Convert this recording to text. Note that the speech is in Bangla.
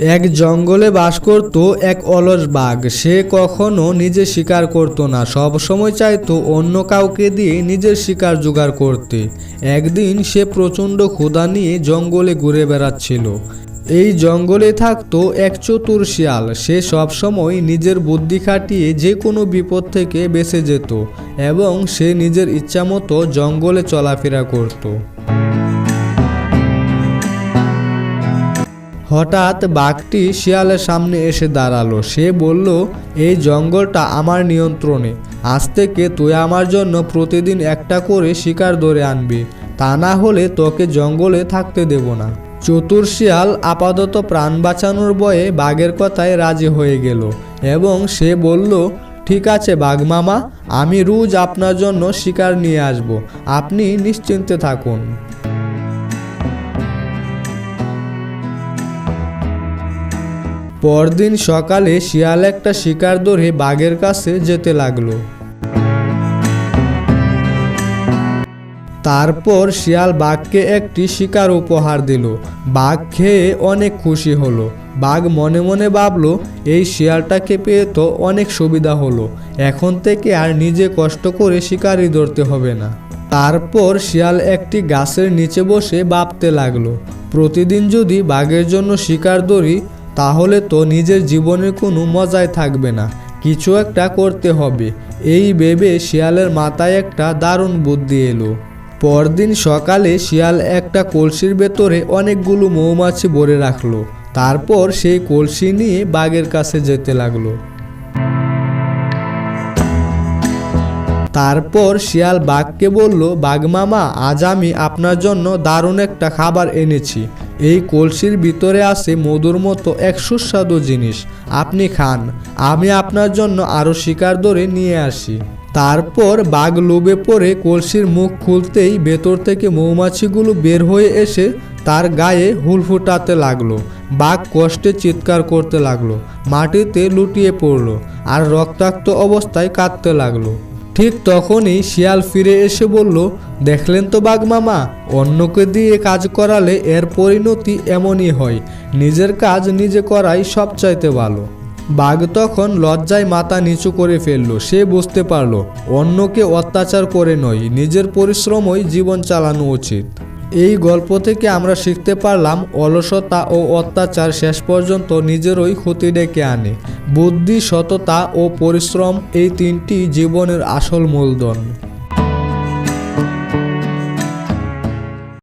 এক জঙ্গলে বাস করত এক অলস বাঘ। সে কখনো নিজে শিকার করত না, সব সময় চাইতো অন্য কাউকে দিয়ে নিজের শিকার জোগাড় করতে। একদিন সে প্রচণ্ড ক্ষুধা নিয়ে জঙ্গলে ঘুরে বেড়াচ্ছিল। এই জঙ্গলে থাকতো এক চতুর শিয়াল। সে সবসময় নিজের বুদ্ধি খাটিয়ে যে কোনো বিপদ থেকে বেঁচে যেত এবং সে নিজের ইচ্ছামতো জঙ্গলে চলাফেরা করতো। হঠাৎ বাঘটি শিয়ালের সামনে এসে দাঁড়াল। সে বলল, এই জঙ্গলটা আমার নিয়ন্ত্রণে। আজ থেকে তুই আমার জন্য প্রতিদিন একটা করে শিকার ধরে আনবি। তা না হলে তোকে জঙ্গলে থাকতে দেব না। চতুর শিয়াল আপাতত প্রাণ বাঁচানোর বয়ে বাঘের কথায় রাজি হয়ে গেল এবং সে বলল, ঠিক আছে বাঘ মামা, আমি রোজ আপনার জন্য শিকার নিয়ে আসব। আপনি নিশ্চিন্তে থাকুন। পরদিন সকালে শিয়াল একটা শিকার ধরে বাঘের কাছে যেতে লাগল। তারপর শিয়াল বাঘকে একটি শিকার উপহার দিল। বাঘ খেয়ে অনেক খুশি হলো। বাঘ মনে মনে ভাবলো, এই শিয়ালটাকে পেয়ে তো অনেক সুবিধা হলো। এখন থেকে আর নিজে কষ্ট করে শিকারই ধরতে হবে না। তারপর শিয়াল একটি গাছের নিচে বসে ভাবতে লাগল, প্রতিদিন যদি বাঘের জন্য শিকার ধরি তাহলে তো নিজের জীবনের কোনো মজাই থাকবে না। কিছু একটা করতে হবে। এই ভেবে শিয়ালের মাথায় একটা দারুণ বুদ্ধি এলো। পরদিন সকালে শিয়াল একটা কলসির ভেতরে অনেকগুলো মৌমাছি ভরে রাখল। তারপর সেই কলসি নিয়ে বাঘের কাছে যেতে লাগল। তারপর শিয়াল বাঘকে বলল, বাঘ মামা, আজ আমি আপনার জন্য দারুণ একটা খাবার এনেছি। এই কলসির ভিতরে আছে মধুর মতো এক সুস্বাদু জিনিস। আপনি খান। আমি আপনার জন্য আরও শিকার ধরে নিয়ে আসি। তারপর বাঘ লোভে পড়ে কলসির মুখ খুলতেই ভেতর থেকে মৌমাছিগুলো বের হয়ে এসে তার গায়ে হুল ফুটাতে লাগল। বাঘ কষ্টে চিৎকার করতে লাগল। মাটিতে লুটিয়ে পড়ল আর রক্তাক্ত অবস্থায় কাঁদতে লাগল। ঠিক তখনই শিয়াল ফিরে এসে বলল, দেখলেন তো বাঘ মামা, অন্যকে দিয়ে কাজ করালে এর পরিণতি এমনই হয়। নিজের কাজ নিজে করাই সবচাইতে ভালো। বাঘ তখন লজ্জায় মাথা নিচু করে ফেলল। সে বুঝতে পারল, অন্যকে অত্যাচার করে নয়, নিজের পরিশ্রমই জীবন চালানো উচিত। এই গল্প থেকে আমরা শিখতে পারলাম অলসতা ও অত্যাচার শেষ পর্যন্ত নিজেরই ক্ষতি ডেকে আনে। বুদ্ধি, সততা ও পরিশ্রম এই তিনটি জীবনের আসল মূলধন।